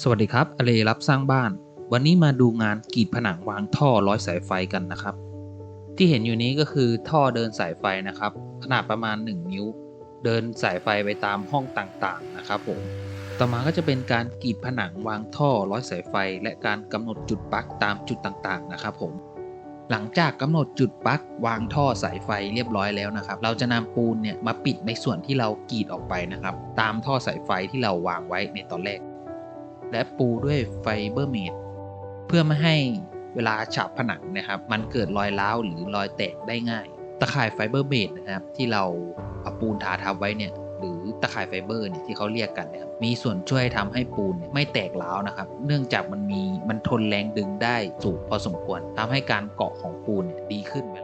สวัสดีครับอเลรับสร้างบ้าน วันนี้มาดูงานกรีดผนังวางท่อร้อยสายไฟกันนะครับ ที่เห็นอยู่นี้ก็คือท่อเดินสายไฟนะครับ ขนาดประมาณ 1 นิ้ว เดินสายไฟไปตามห้องต่างๆนะครับผมต่อมาก็จะเป็นการกรีดผนังวางท่อร้อยสายไฟ และการกำหนดจุดปลั๊กตามจุดต่างๆนะครับผมหลังจากกำหนดจุดปลั๊กวางท่อสายไฟเรียบร้อยแล้วนะครับ เราจะนำปูนเนี่ยมาปิดในส่วนที่เรากรีดออกไปนะครับ ตามท่อสายไฟที่เราวางไว้ในตอนแรก และปูด้วยไฟเบอร์เมดเพื่อไม่ให้เวลาฉาบผนังนะครับ มันเกิดรอยร้าวหรือรอยแตกได้ง่าย ตะข่ายไฟเบอร์เมดนะครับที่เราเอาปูนทาทับไว้เนี่ยหรือตะข่ายไฟเบอร์เนี่ยที่เขาเรียกกันนะครับมีส่วนช่วยทำให้ปูนเนี่ยไม่แตกร้าวนะครับ เนื่องจากมันมีมันทนแรงดึงได้สูงพอสมควรทำให้การเกาะของปูนเนี่ยดีขึ้นเ